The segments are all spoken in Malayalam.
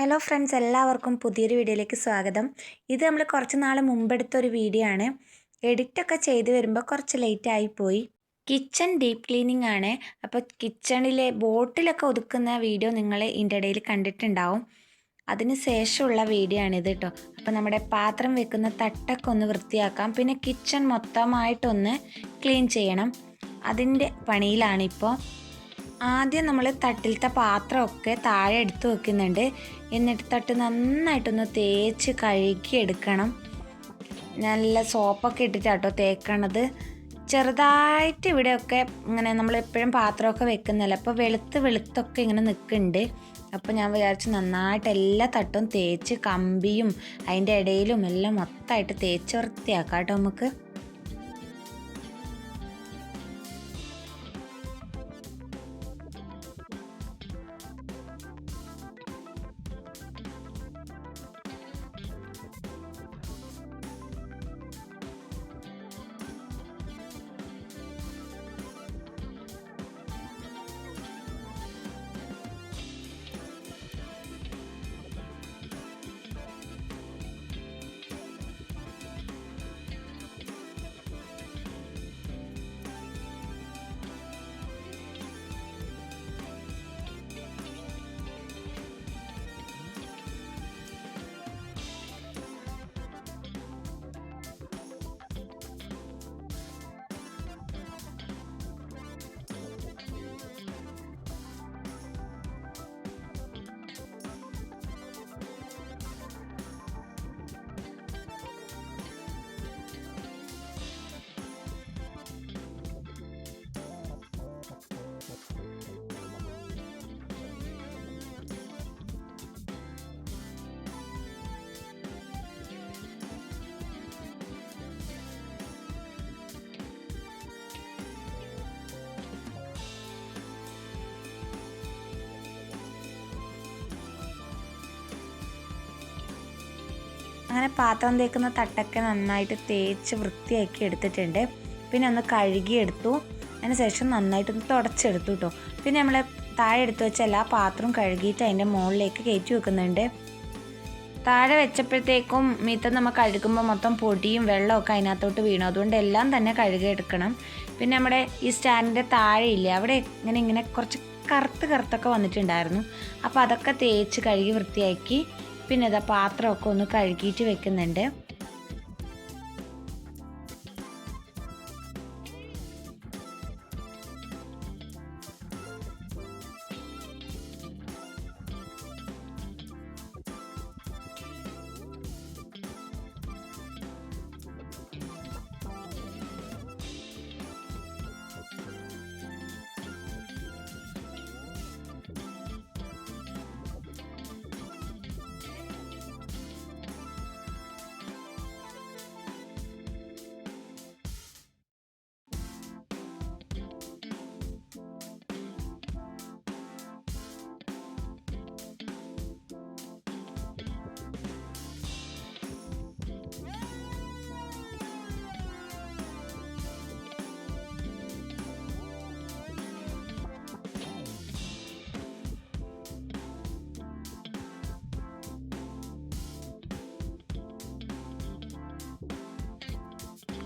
ഹലോ ഫ്രണ്ട്സ് എല്ലാവർക്കും പുതിയൊരു വീഡിയോയിലേക്ക് സ്വാഗതം. ഇത് നമ്മൾ കുറച്ച് നാൾ മുമ്പെടുത്ത ഒരു വീഡിയോ ആണ്. എഡിറ്റൊക്കെ ചെയ്ത് വരുമ്പോൾ കുറച്ച് ലേറ്റ് ആയിപ്പോയി കിച്ചൺ ഡീപ്പ് ക്ലീനിങ് ആണ്. അപ്പോൾ കിച്ചണിലെ ബോട്ടിലൊക്കെ ഒതുക്കുന്ന വീഡിയോ നിങ്ങൾ ഇതിന്റെ ഇടയിൽ കണ്ടിട്ടുണ്ടാവും. അതിന് ശേഷമുള്ള വീഡിയോ ആണിത് കേട്ടോ അപ്പോൾ നമ്മുടെ പാത്രം വെക്കുന്ന തട്ടൊക്കെ ഒന്ന് വൃത്തിയാക്കാം. പിന്നെ കിച്ചൺ മൊത്തമായിട്ടൊന്ന് ക്ലീൻ ചെയ്യണം. അതിന്റെ പണിയിലാണിപ്പോൾ ആദ്യം നമ്മൾ തട്ടിലത്തെ പാത്രമൊക്കെ താഴെ എടുത്ത് വെക്കുന്നുണ്ട്. എന്നിട്ട് തട്ട് നന്നായിട്ടൊന്ന് തേച്ച് കഴുകി എടുക്കണം നല്ല സോപ്പൊക്കെ ഇട്ടിട്ടാട്ടോ തേക്കണത്. ചെറുതായിട്ട് ഇവിടെയൊക്കെ ഇങ്ങനെ നമ്മൾ എപ്പോഴും പാത്രമൊക്കെ വെക്കുന്നില്ല അപ്പോൾ വെളുത്ത് വെളുത്തൊക്കെ ഇങ്ങനെ നിൽക്കുന്നുണ്ട്. അപ്പോൾ ഞാൻ വിചാരിച്ചു നന്നായിട്ട് എല്ലാ തട്ടും തേച്ച് കമ്പിയും അതിന്റെ ഇടയിലും എല്ലാം മൊത്തമായിട്ട് തേച്ച് വൃത്തിയാക്കാം കേട്ടോ നമുക്ക്. അങ്ങനെ പാത്രം തേക്കുന്ന തട്ടൊക്കെ നന്നായിട്ട് തേച്ച് വൃത്തിയാക്കി എടുത്തിട്ടുണ്ട്. പിന്നെ ഒന്ന് കഴുകിയെടുത്തു അതിന് ശേഷം നന്നായിട്ടൊന്ന് തുടച്ചെടുത്തു കേട്ടോ പിന്നെ നമ്മൾ താഴെ എടുത്തു വെച്ച എല്ലാ പാത്രവും കഴുകിയിട്ട് അതിന്റെ മുകളിലേക്ക് കയറ്റി വെക്കുന്നുണ്ട്. താഴെ വെച്ചപ്പോഴത്തേക്കും മീത്തം നമ്മൾ കഴുകുമ്പോൾ മൊത്തം പൊടിയും വെള്ളമൊക്കെ അതിനകത്തോട്ട് വീണു. അതുകൊണ്ട് എല്ലാം തന്നെ കഴുകിയെടുക്കണം. പിന്നെ നമ്മുടെ ഈ സ്റ്റാൻഡിന്റെ താഴെ ഇല്ലേ അവിടെ ഇങ്ങനെ ഇങ്ങനെ കുറച്ച് കറുത്ത് കറുത്തൊക്കെ വന്നിട്ടുണ്ടായിരുന്നു. അപ്പോൾ അതൊക്കെ തേച്ച് കഴുകി വൃത്തിയാക്കി പിന്നെ ഇതാ പാത്രമൊക്കെ ഒന്ന് കഴുകിയിട്ട് വെക്കുന്നുണ്ട്.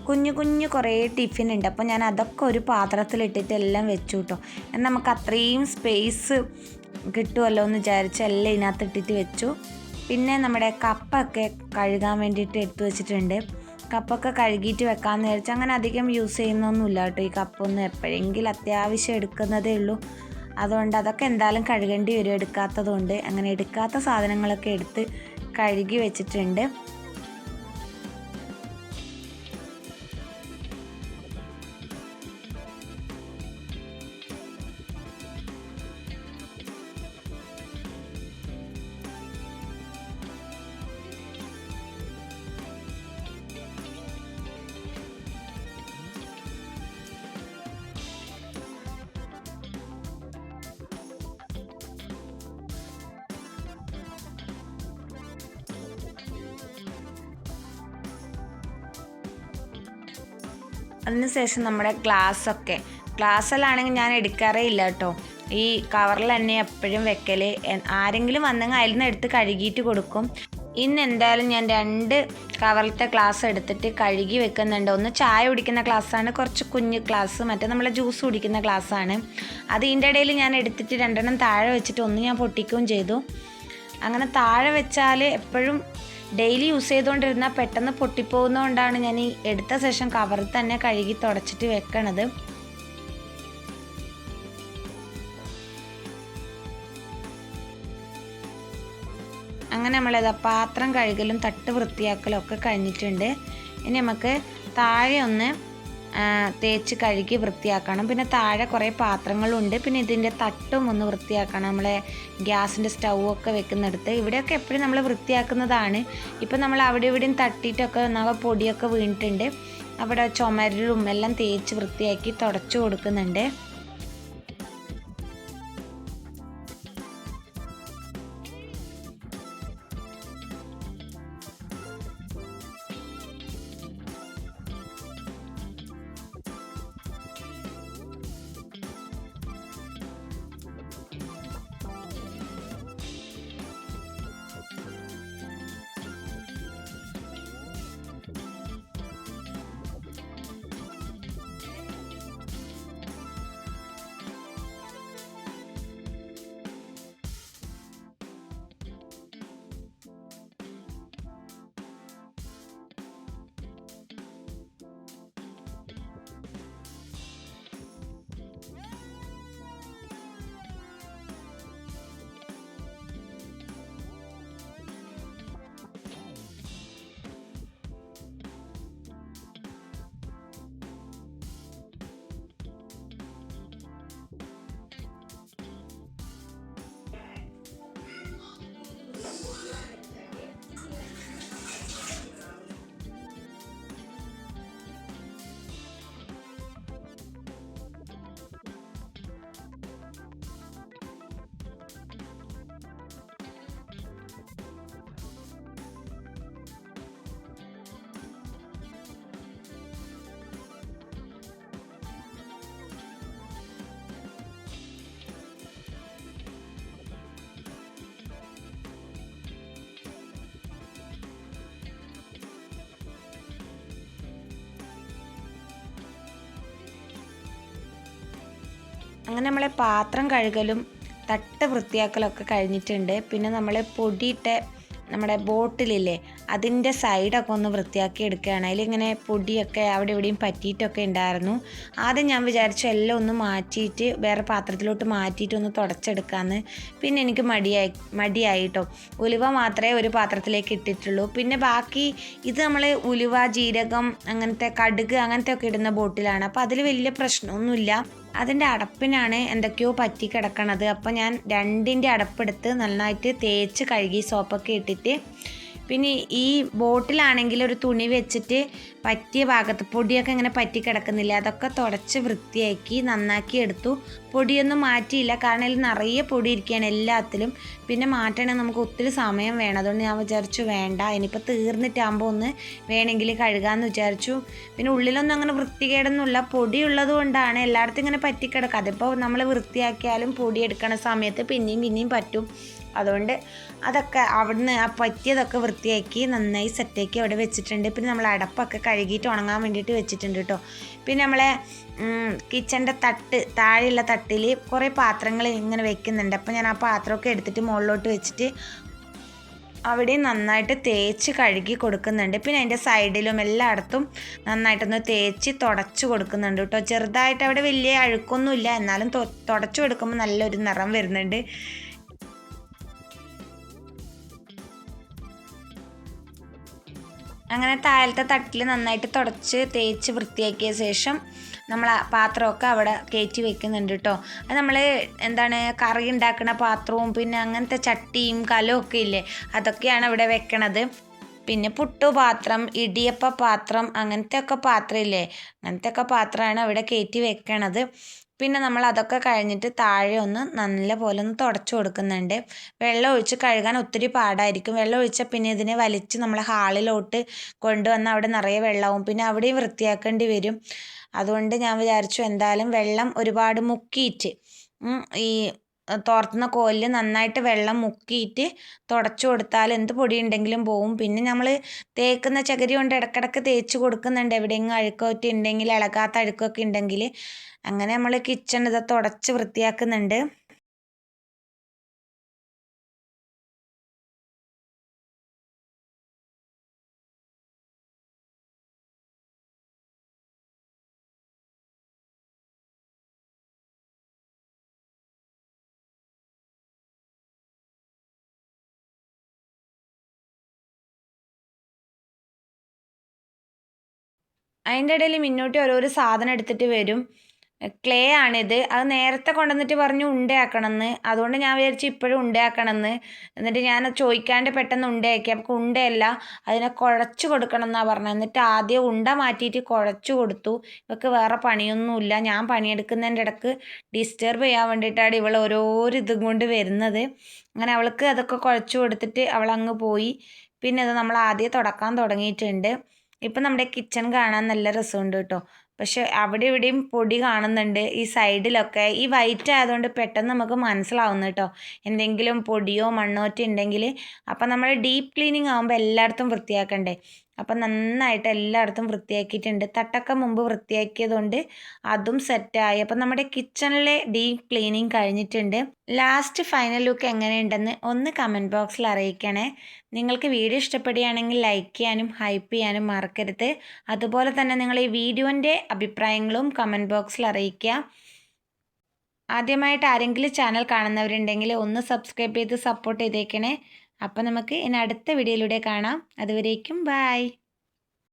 കുഞ്ഞു കുഞ്ഞു കുറേ ടിഫിൻ ഉണ്ട് അപ്പോൾ ഞാൻ അതൊക്കെ ഒരു പാത്രത്തിലിട്ടിട്ട് എല്ലാം വെച്ചു കേട്ടോ. എന്നാൽ നമുക്ക് അത്രയും സ്പേസ് കിട്ടുമല്ലോ എന്ന് വിചാരിച്ച് എല്ലാം ഇതിനകത്ത് ഇട്ടിട്ട് വെച്ചു. പിന്നെ നമ്മുടെ കപ്പൊക്കെ കഴുകാൻ വേണ്ടിയിട്ട് എടുത്തു വെച്ചിട്ടുണ്ട്. കപ്പൊക്കെ കഴുകിയിട്ട് വെക്കാമെന്ന് വിചാരിച്ചു അങ്ങനെ അധികം യൂസ് ചെയ്യുന്നൊന്നുമില്ല കേട്ടോ ഈ കപ്പൊന്നും. എപ്പോഴെങ്കിലും അത്യാവശ്യം എടുക്കുന്നതേ ഉള്ളൂ. അതുകൊണ്ട് അതൊക്കെ എന്തായാലും കഴുകേണ്ടി വരും. എടുക്കാത്തതുകൊണ്ട് അങ്ങനെ എടുക്കാത്ത സാധനങ്ങളൊക്കെ എടുത്ത് കഴുകി വെച്ചിട്ടുണ്ട്. അതിനുശേഷം നമ്മുടെ ഗ്ലാസ്സൊക്കെ. ഗ്ലാസ്സിലാണെങ്കിൽ ഞാൻ എടുക്കാറേ ഇല്ല കേട്ടോ. ഈ കവറിൽ തന്നെ എപ്പോഴും വെക്കൽ ആരെങ്കിലും വന്നെങ്കിൽ അതിൽ നിന്ന് എടുത്ത് കഴുകിയിട്ട് കൊടുക്കും. ഇന്ന് എന്തായാലും ഞാൻ രണ്ട് കവറിലത്തെ ഗ്ലാസ് എടുത്തിട്ട് കഴുകി വെക്കുന്നുണ്ട്. ഒന്ന് ചായ കുടിക്കുന്ന ഗ്ലാസ്സാണ്. കുറച്ച് കുഞ്ഞ് ഗ്ലാസ്. മറ്റേ നമ്മളെ ജ്യൂസ് കുടിക്കുന്ന ഗ്ലാസ്സാണ്. അത് ഇതിന്റെ ഇടയിൽ ഞാൻ എടുത്തിട്ട് രണ്ടെണ്ണം താഴെ വെച്ചിട്ട് ഒന്ന് ഞാൻ പൊട്ടിക്കുകയും ചെയ്തു. അങ്ങനെ താഴെ വെച്ചാൽ എപ്പോഴും ഡെയിലി യൂസ് ചെയ്തുകൊണ്ടിരുന്ന പെട്ടെന്ന് പൊട്ടിപ്പോകുന്നതുകൊണ്ടാണ് ഞാൻ ഈ എടുത്ത സെഷൻ കവറിൽ തന്നെ കഴുകി തുടച്ചിട്ട് വെക്കണത്. അങ്ങനെ നമ്മളത് പാത്രം കഴുകലും തട്ട് വൃത്തിയാക്കലും ഒക്കെ കഴിഞ്ഞിട്ടുണ്ട്. ഇനി നമുക്ക് താഴെ ഒന്ന് തേച്ച് കഴുകി വൃത്തിയാക്കണം. പിന്നെ താഴെ കുറേ പാത്രങ്ങളുണ്ട്. പിന്നെ ഇതിന്റെ തട്ടും ഒന്ന് വൃത്തിയാക്കണം. നമ്മളെ ഗ്യാസിന്റെ സ്റ്റൗവൊക്കെ വെക്കുന്നിടത്ത്. ഇവിടെയൊക്കെ എപ്പോഴും നമ്മൾ വൃത്തിയാക്കുന്നതാണ്. ഇപ്പം നമ്മൾ അവിടെ ഇവിടെയും തട്ടിയിട്ടൊക്കെ ഒന്നാകെ പൊടിയൊക്കെ വീണിട്ടുണ്ട്. അവിടെ ചുമരിലും എല്ലാം തേച്ച് വൃത്തിയാക്കി തുടച്ചു കൊടുക്കുന്നുണ്ട്. അങ്ങനെ നമ്മളെ പാത്രം കഴുകലും തട്ട് വൃത്തിയാക്കലൊക്കെ കഴിഞ്ഞിട്ടുണ്ട്. പിന്നെ നമ്മൾ പൊടിയിട്ട നമ്മുടെ ബോട്ടിലില്ലേ അതിന്റെ സൈഡൊക്കെ ഒന്ന് വൃത്തിയാക്കി എടുക്കുകയാണ്. അതിലിങ്ങനെ പൊടിയൊക്കെ അവിടെ ഇവിടെയും പറ്റിയിട്ടൊക്കെ ഉണ്ടായിരുന്നു. ആദ്യം ഞാൻ വിചാരിച്ചു എല്ലാം ഒന്ന് മാറ്റിയിട്ട് വേറെ പാത്രത്തിലോട്ട് മാറ്റിയിട്ട് ഒന്ന് തുടച്ചെടുക്കാമെന്ന് പിന്നെ എനിക്ക് മടിയായി മടിയായിട്ടോ. ഉലുവ മാത്രമേ ഒരു പാത്രത്തിലേക്ക് ഇട്ടിട്ടുള്ളൂ. പിന്നെ ബാക്കി ഇത് നമ്മൾ ഉലുവ ജീരകം അങ്ങനത്തെ കടുക് അങ്ങനത്തെ ഒക്കെ ഇടുന്ന ബോട്ടിലാണ്. അപ്പോൾ അതിൽ വലിയ പ്രശ്നമൊന്നുമില്ല. അതിന്റെ അടപ്പിനാണ് എന്തൊക്കെയോ പറ്റി കിടക്കണത്. അപ്പോൾ ഞാൻ രണ്ടിന്റെ അടപ്പെടുത്ത് നന്നായിട്ട് തേച്ച് കഴുകി സോപ്പൊക്കെ ഇട്ടിട്ട് പിന്നെ ഈ ബോട്ടിലാണെങ്കിൽ ഒരു തുണി വെച്ചിട്ട് പറ്റിയ ഭാഗത്ത് പൊടിയൊക്കെ ഇങ്ങനെ പറ്റി കിടക്കുന്നില്ല. അതൊക്കെ തുടച്ച് വൃത്തിയാക്കി നന്നാക്കി എടുത്തു. പൊടിയൊന്നും മാറ്റിയില്ല. കാരണം ഇതിൽ നിറയെ പൊടി ഇരിക്കുകയാണ് എല്ലാത്തിലും. പിന്നെ മാറ്റണമെങ്കിൽ നമുക്ക് ഒത്തിരി സമയം വേണം. അതുകൊണ്ട് ഞാൻ വിചാരിച്ചു വേണ്ട. ഇനിയിപ്പോൾ തീർന്നിട്ടാകുമ്പോൾ ഒന്ന് വേണമെങ്കിൽ കഴുകാമെന്ന് വിചാരിച്ചു. പിന്നെ ഉള്ളിലൊന്നും അങ്ങനെ വൃത്തികേടൊന്നുമില്ല. പൊടി ഉള്ളത് കൊണ്ടാണ് എല്ലായിടത്തും ഇങ്ങനെ പറ്റിക്കിടക്കുക. അതിപ്പോൾ നമ്മൾ വൃത്തിയാക്കിയാലും പൊടി എടുക്കണ സമയത്ത് പിന്നെയും പിന്നെയും പറ്റും. അതുകൊണ്ട് അതൊക്കെ അവിടുന്ന് ആ പറ്റിയതൊക്കെ വൃത്തിയാക്കി നന്നായി സെറ്റാക്കി അവിടെ വെച്ചിട്ടുണ്ട്. പിന്നെ നമ്മൾ അടപ്പൊക്കെ കഴുകിയിട്ട് ഉണങ്ങാൻ വേണ്ടിയിട്ട് വെച്ചിട്ടുണ്ട് കേട്ടോ പിന്നെ നമ്മളെ കിച്ചന്റെ തട്ട് താഴെയുള്ള തട്ടിൽ കുറേ പാത്രങ്ങൾ ഇങ്ങനെ വെക്കുന്നുണ്ട്. അപ്പോൾ ഞാൻ ആ പാത്രമൊക്കെ എടുത്തിട്ട് മുകളിലോട്ട് വെച്ചിട്ട് അവിടെ നന്നായിട്ട് തേച്ച് കഴുകി കൊടുക്കുന്നുണ്ട്. പിന്നെ അതിന്റെ സൈഡിലും എല്ലായിടത്തും നന്നായിട്ടൊന്ന് തേച്ച് തുടച്ച് കൊടുക്കുന്നുണ്ട് കേട്ടോ ചെറുതായിട്ട് അവിടെ വലിയ അഴുക്കൊന്നുമില്ല. എന്നാലും തുടച്ചു തുടച്ച് കൊടുക്കുമ്പോൾ നല്ലൊരു നിറം വരുന്നുണ്ട്. അങ്ങനെ താഴത്തെ തട്ടിൽ നന്നായിട്ട് തുടച്ച് തേച്ച് വൃത്തിയാക്കിയ ശേഷം നമ്മൾ പാത്രമൊക്കെ അവിടെ കയറ്റി വെക്കുന്നുണ്ട് കേട്ടോ. അത് നമ്മൾ എന്താണ് കറി ഉണ്ടാക്കുന്ന പാത്രവും പിന്നെ അങ്ങനത്തെ ചട്ടിയും കലവും ഒക്കെ ഇല്ലേ അതൊക്കെയാണ് ഇവിടെ വെക്കണത്. പിന്നെ പുട്ടുപാത്രം ഇടിയപ്പ പാത്രം അങ്ങനത്തെ ഒക്കെ പാത്രമില്ലേ അങ്ങനത്തെ ഒക്കെ പാത്രമാണ് അവിടെ കയറ്റി വെക്കണത്. പിന്നെ നമ്മൾ അതൊക്കെ കഴിഞ്ഞിട്ട് താഴെ ഒന്ന് നല്ല പോലെ ഒന്ന് തുടച്ചു കൊടുക്കുന്നുണ്ട്. വെള്ളം ഒഴിച്ച് കഴുകാൻ ഒത്തിരി പാടായിരിക്കും. വെള്ളം ഒഴിച്ചാൽ പിന്നെ ഇതിനെ വലിച്ച് നമ്മൾ ഹാളിലോട്ട് കൊണ്ടുവന്ന് അവിടെ നിറയെ വെള്ളമാവും. പിന്നെ അവിടെയും വൃത്തിയാക്കേണ്ടി വരും. അതുകൊണ്ട് ഞാൻ വിചാരിച്ചു എന്തായാലും വെള്ളം ഒരുപാട് മുക്കിയിട്ട് ഈ തോർത്തുന്ന കോലിൽ നന്നായിട്ട് വെള്ളം മുക്കിയിട്ട് തുടച്ചു കൊടുത്താൽ എന്ത് പൊടി ഉണ്ടെങ്കിലും പോവും. പിന്നെ നമ്മൾ തേക്കുന്ന ചകിരി കൊണ്ട് ഇടയ്ക്കിടയ്ക്ക് തേച്ച് കൊടുക്കുന്നുണ്ട്. എവിടെയെങ്കിലും അഴുക്കൊക്കെ ഉണ്ടെങ്കിൽ ഇളകാത്ത അഴുക്കൊക്കെ ഉണ്ടെങ്കിൽ അങ്ങനെ നമ്മൾ കിച്ചൺ ഇത് തുടച്ച് വൃത്തിയാക്കുന്നുണ്ട്. അതിന്റെ ഇടയിൽ മിന്നൂട്ടി ഓരോരോ സാധനം എടുത്തിട്ട് വരും. ക്ലേ ആണിത്. അത് നേരത്തെ കൊണ്ടുവന്നിട്ട് പറഞ്ഞു ഉണ്ടയാക്കണമെന്ന്. അതുകൊണ്ട് ഞാൻ വിചാരിച്ചു ഇപ്പോഴും ഉണ്ടയാക്കണമെന്ന്. എന്നിട്ട് ഞാൻ ചോദിക്കാണ്ട് പെട്ടെന്ന് ഉണ്ടയാക്കി. അപ്പോൾ ഉണ്ടയല്ല അതിനെ കുഴച്ച് കൊടുക്കണം എന്നാണ് പറഞ്ഞത്. എന്നിട്ട് ആദ്യം ഉണ്ട മാറ്റിയിട്ട് കുഴച്ച് കൊടുത്തു. ഇവൾക്ക് വേറെ പണിയൊന്നുമില്ല. ഞാൻ പണിയെടുക്കുന്നതിന്റെ ഇടയ്ക്ക് ഡിസ്റ്റർബ് ചെയ്യാൻ വേണ്ടിയിട്ടാണ് ഇവൾ ഓരോരോ ഇതും കൊണ്ട് വരുന്നത്. അങ്ങനെ അവൾക്ക് അതൊക്കെ കുഴച്ച് കൊടുത്തിട്ട് അവൾ അങ്ങ് പോയി. പിന്നെ അത് നമ്മൾ ആദ്യം തുടക്കാൻ തുടങ്ങിയിട്ടുണ്ട്. ഇപ്പം നമ്മുടെ കിച്ചൺ കാണാൻ നല്ല രസമുണ്ട് കേട്ടോ. പക്ഷെ അവിടെ ഇവിടെയും പൊടി കാണുന്നുണ്ട്. ഈ സൈഡിലൊക്കെ ഈ വൈറ്റ് ആയതുകൊണ്ട് പെട്ടെന്ന് നമുക്ക് മനസ്സിലാവുന്നു കേട്ടോ. എന്തെങ്കിലും പൊടിയോ മണ്ണോറ്റോ ഉണ്ടെങ്കിൽ. അപ്പം നമ്മൾ ഡീപ്പ് ക്ലീനിങ് ആകുമ്പോൾ എല്ലായിടത്തും വൃത്തിയാക്കണ്ടേ. അപ്പം നന്നായിട്ട് എല്ലായിടത്തും വൃത്തിയാക്കിയിട്ടുണ്ട്. തട്ടൊക്കെ മുമ്പ് വൃത്തിയാക്കിയതുകൊണ്ട് അതും സെറ്റായി. അപ്പം നമ്മുടെ കിച്ചണിലെ ഡീപ് ക്ലീനിങ് കഴിഞ്ഞിട്ടുണ്ട്. ലാസ്റ്റ് ഫൈനൽ ലുക്ക് എങ്ങനെയുണ്ടെന്ന് ഒന്ന് കമന്റ് ബോക്സിൽ അറിയിക്കണേ. നിങ്ങൾക്ക് വീഡിയോ ഇഷ്ടപ്പെടുകയാണെങ്കിൽ ലൈക്ക് ചെയ്യാനും ഹൈപ്പ് ചെയ്യാനും മറക്കരുത്. അതുപോലെ തന്നെ നിങ്ങൾ ഈ വീഡിയോന്റെ അഭിപ്രായങ്ങളും കമന്റ് ബോക്സിൽ അറിയിക്കുക. ആദ്യമായിട്ട് ആരെങ്കിലും ചാനൽ കാണുന്നവരുണ്ടെങ്കിൽ ഒന്ന് സബ്സ്ക്രൈബ് ചെയ്ത് സപ്പോർട്ട് ചെയ്തേക്കണേ. അപ്പോൾ നമുക്ക് ഇനി അടുത്ത വീഡിയോയിലൂടെ കാണാം. അതുവരേക്കും ബായ്